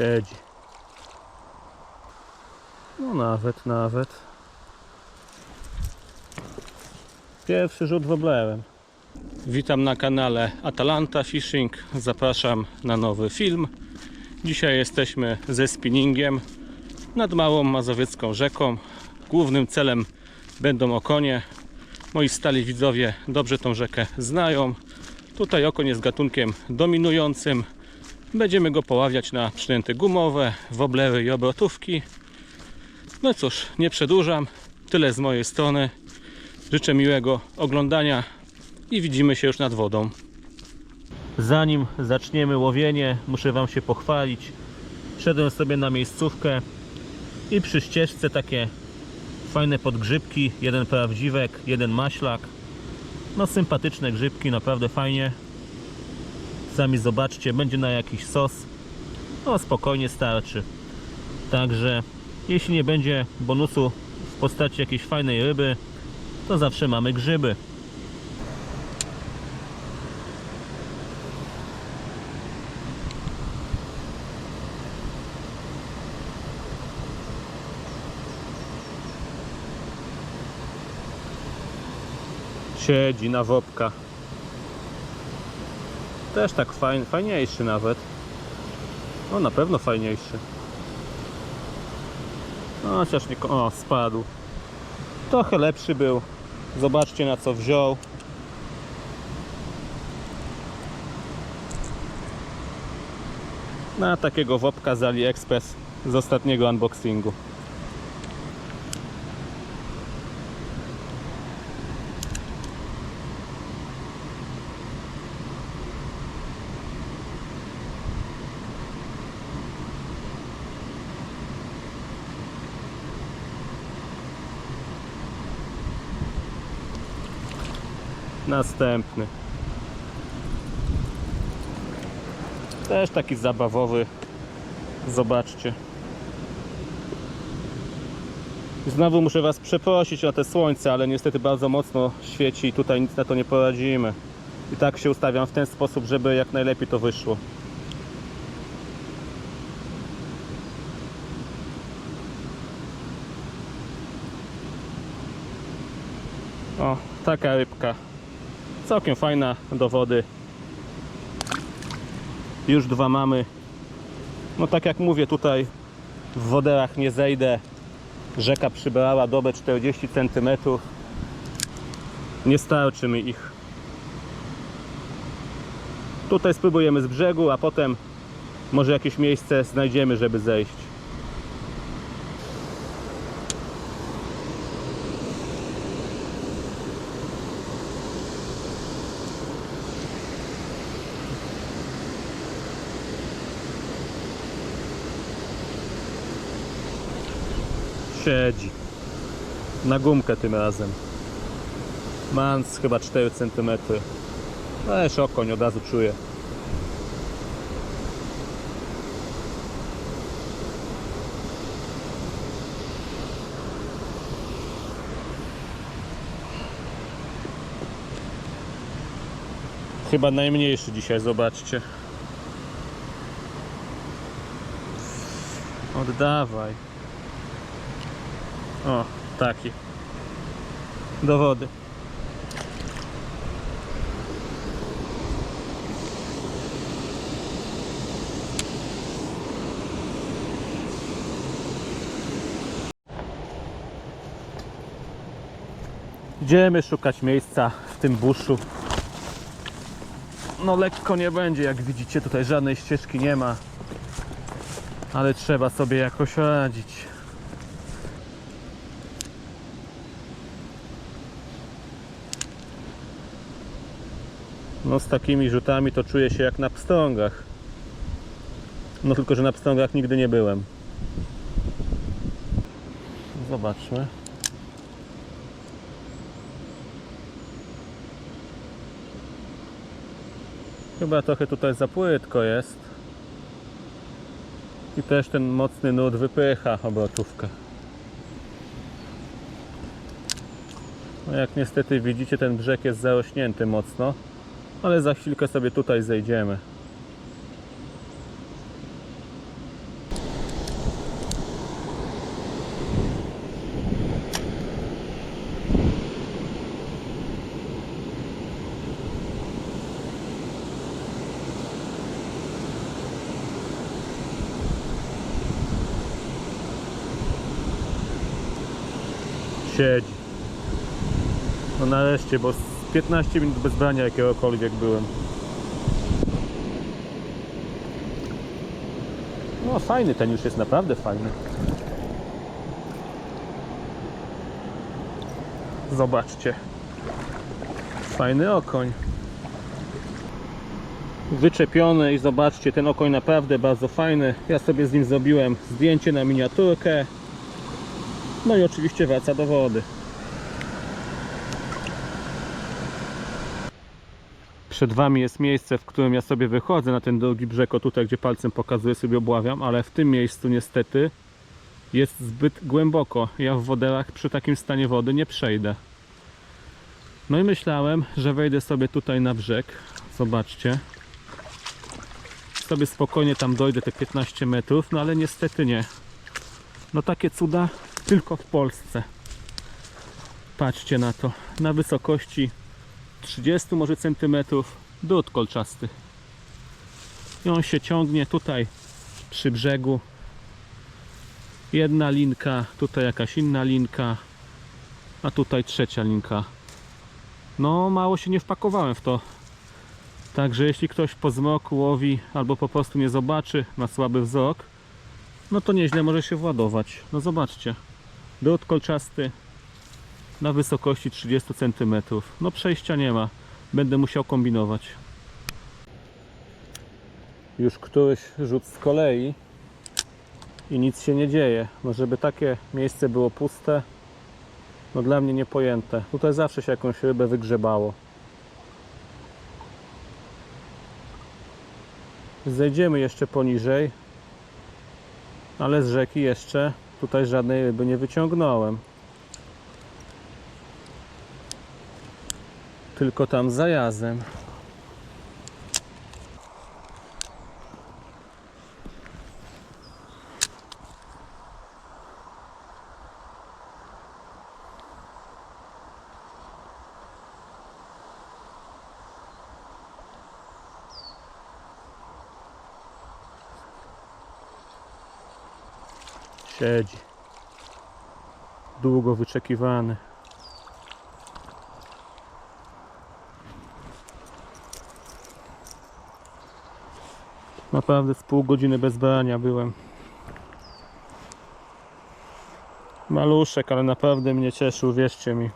Siedzi. No nawet, nawet. Pierwszy rzut woblerem. Witam na kanale Atalanta Fishing. Zapraszam na nowy film. Dzisiaj jesteśmy ze spinningiem nad Małą Mazowiecką rzeką. Głównym celem będą okonie. Moi stali widzowie dobrze tą rzekę znają. Tutaj okoń jest gatunkiem dominującym. Będziemy go poławiać na przynęty gumowe, woblery i obrotówki. No cóż, nie przedłużam. Tyle z mojej strony. Życzę miłego oglądania i widzimy się już nad wodą. Zanim zaczniemy łowienie, muszę Wam się pochwalić. Szedłem sobie na miejscówkę i przy ścieżce takie fajne podgrzybki. Jeden prawdziwek, jeden maślak. No sympatyczne grzybki, naprawdę fajnie. Sami zobaczcie, będzie na jakiś sos. No spokojnie starczy. Także jeśli nie będzie bonusu w postaci jakiejś fajnej ryby, to zawsze mamy grzyby. Siedzi na wopka. Też tak fajn, fajniejszy nawet. No na pewno fajniejszy. No chociaż nie... O, spadł. Trochę lepszy był. Zobaczcie na co wziął. Na takiego wopka z AliExpress z ostatniego unboxingu. Następny. Też taki zabawowy. Zobaczcie. Znowu muszę Was przeprosić o te słońce, ale niestety bardzo mocno świeci i tutaj nic na to nie poradzimy. I tak się ustawiam w ten sposób, żeby jak najlepiej to wyszło. O, taka rybka. Całkiem fajna do wody. Już dwa mamy. No tak jak mówię, tutaj w woderach nie zejdę. Rzeka przybrała dobę 40 cm. Nie starczy mi ich. Tutaj spróbujemy z brzegu, a potem może jakieś miejsce znajdziemy, żeby zejść. Siedzi. Na gumkę tym razem. Mans chyba 4 cm. Też okoń od razu czuję. Chyba najmniejszy dzisiaj, zobaczcie. Oddawaj. O, taki. Do wody. Idziemy szukać miejsca w tym buszu. No lekko nie będzie, jak widzicie tutaj żadnej ścieżki nie ma. Ale trzeba sobie jakoś radzić. No z takimi rzutami to czuję się jak na pstrągach. No tylko, że na pstrągach nigdy nie byłem. Zobaczmy. Chyba trochę tutaj za płytko jest. I też ten mocny nut wypycha obrotówkę. No jak niestety widzicie, ten brzeg jest zarośnięty mocno, ale za chwilkę sobie tutaj zejdziemy. Siedź. No nareszcie, bo 15 minut bez brania jakiegokolwiek byłem. No fajny ten już jest naprawdę fajny. Zobaczcie. Fajny okoń. Wyczepiony i zobaczcie, ten okoń naprawdę bardzo fajny. Ja sobie z nim zrobiłem zdjęcie na miniaturkę. No i oczywiście wraca do wody. Przed Wami jest miejsce, w którym ja sobie wychodzę na ten drugi brzeg, o tutaj, gdzie palcem pokazuję, sobie obławiam, ale w tym miejscu niestety jest zbyt głęboko. Ja w woderach przy takim stanie wody nie przejdę. No i myślałem, że wejdę sobie tutaj na brzeg. Zobaczcie. Sobie spokojnie tam dojdę te 15 metrów, no ale niestety nie. No takie cuda tylko w Polsce. Patrzcie na to. Na wysokości 30 może centymetrów drut kolczasty. I on się ciągnie tutaj przy brzegu. Jedna linka, tutaj jakaś inna linka, a tutaj trzecia linka. No mało się nie wpakowałem w to. Także jeśli ktoś po zmroku łowi albo po prostu nie zobaczy, ma słaby wzrok, no to nieźle może się władować. No zobaczcie. Drut kolczasty na wysokości 30 cm. No przejścia nie ma. Będę musiał kombinować. Już któryś rzut z kolei i nic się nie dzieje. No żeby takie miejsce było puste, no dla mnie niepojęte. Tutaj zawsze się jakąś rybę wygrzebało. Zejdziemy jeszcze poniżej, ale z rzeki jeszcze tutaj żadnej ryby nie wyciągnąłem. Tylko tam za jazem. Siedzi. Długo wyczekiwany. Naprawdę z pół godziny bez brania byłem. Maluszek, ale naprawdę mnie cieszył, wierzcie mi.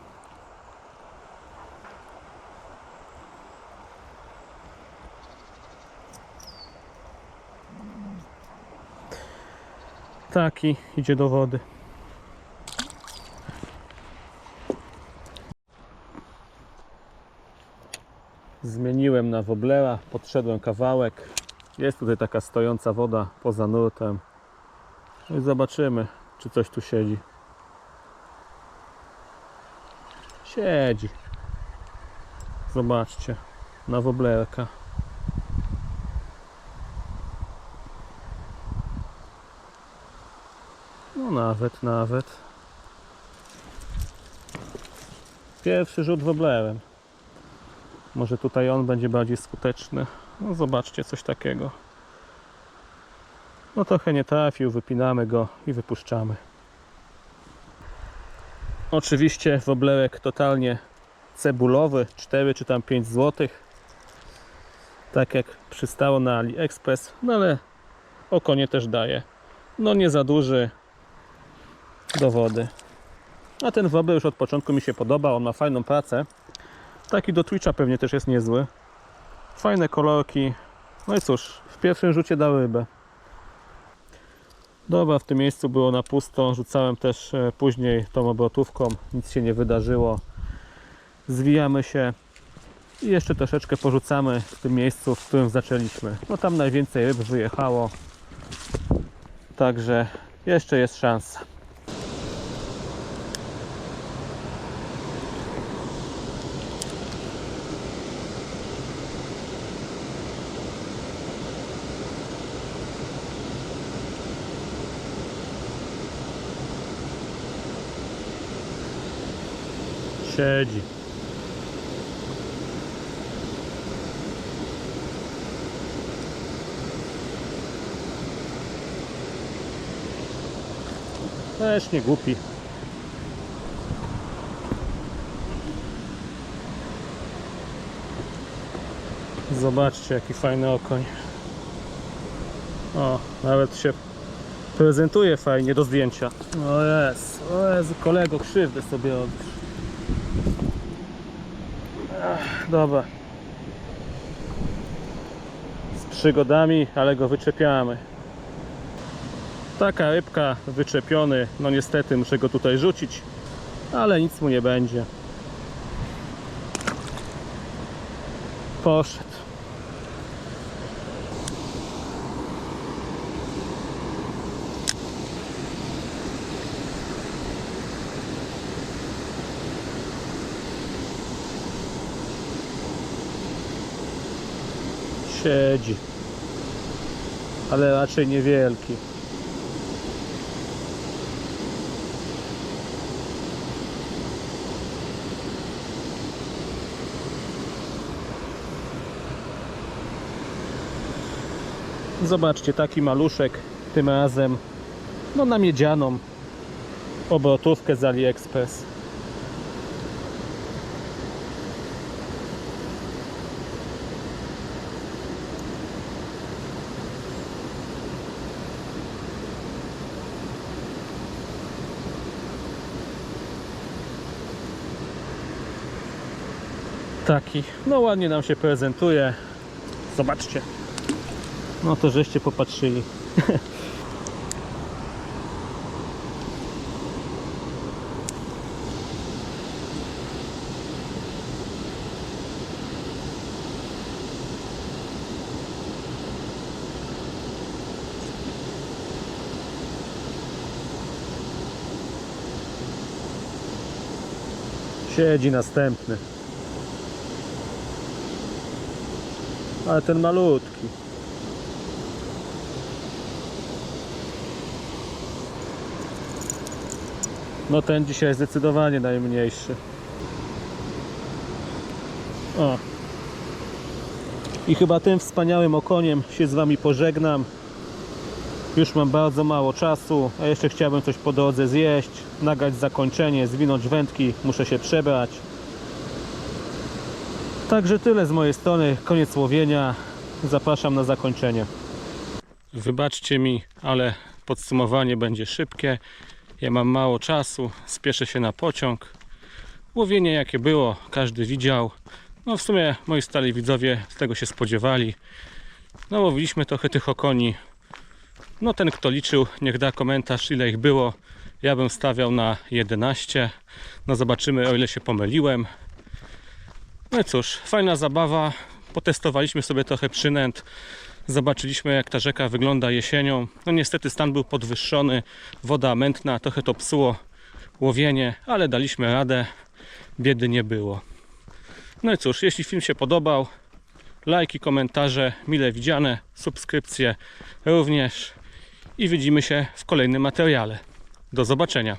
Taki idzie do wody. Zmieniłem na woblera, podszedłem kawałek. Jest tutaj taka stojąca woda poza nurtem. No i zobaczymy, czy coś tu siedzi. Siedzi. Zobaczcie, na woblerka. No nawet, nawet. Pierwszy rzut woblerem. Może tutaj on będzie bardziej skuteczny. No zobaczcie, coś takiego. No trochę nie trafił, wypinamy go i wypuszczamy. Oczywiście woblerek totalnie cebulowy, 4 czy tam 5 zł. Tak jak przystało na AliExpress, no ale okonie też daje. No nie za duży do wody. A ten wobler już od początku mi się podoba, on ma fajną pracę. Taki do Twitcha pewnie też jest niezły. Fajne kolorki. No i cóż, w pierwszym rzucie dał rybę. Dobra, w tym miejscu było na pusto. Rzucałem też e, później tą obrotówką. Nic się nie wydarzyło. Zwijamy się i jeszcze troszeczkę porzucamy w tym miejscu, w którym zaczęliśmy. No tam najwięcej ryb wyjechało. Także jeszcze jest szansa. siedzi. Też nie głupi. Zobaczcie jaki fajny okoń. O, nawet się prezentuje fajnie do zdjęcia. O jest, o kolego, krzywdę sobie odgryz. Dobra. Z przygodami, ale go wyczepiamy. Taka rybka, wyczepiony. No niestety muszę go tutaj rzucić, ale nic mu nie będzie. Poszedł. Siedzi. Ale raczej niewielki. Zobaczcie, taki maluszek tym razem no na miedzianą obrotówkę z AliExpress. Taki, no ładnie nam się prezentuje. Zobaczcie. No to żeście popatrzyli. Siedzi następny. Ale ten malutki. No ten dzisiaj zdecydowanie najmniejszy. O. I chyba tym wspaniałym okoniem się z Wami pożegnam. Już mam bardzo mało czasu, a jeszcze chciałbym coś po drodze zjeść, nagrać zakończenie, zwinąć wędki, muszę się przebrać. Także tyle z mojej strony, koniec łowienia. Zapraszam na zakończenie. Wybaczcie mi, ale podsumowanie będzie szybkie. Ja mam mało czasu, spieszę się na pociąg. Łowienie jakie było, każdy widział. No w sumie moi stali widzowie z tego się spodziewali. No łowiliśmy trochę tych okoni. No ten kto liczył, niech da komentarz ile ich było. Ja bym stawiał na 11. No zobaczymy o ile się pomyliłem. No i cóż, fajna zabawa. Potestowaliśmy sobie trochę przynęt. Zobaczyliśmy jak ta rzeka wygląda jesienią. No niestety stan był podwyższony, woda mętna, trochę to psuło łowienie, ale daliśmy radę. Biedy nie było. No i cóż, jeśli film się podobał, lajki, komentarze mile widziane, subskrypcje również i widzimy się w kolejnym materiale. Do zobaczenia.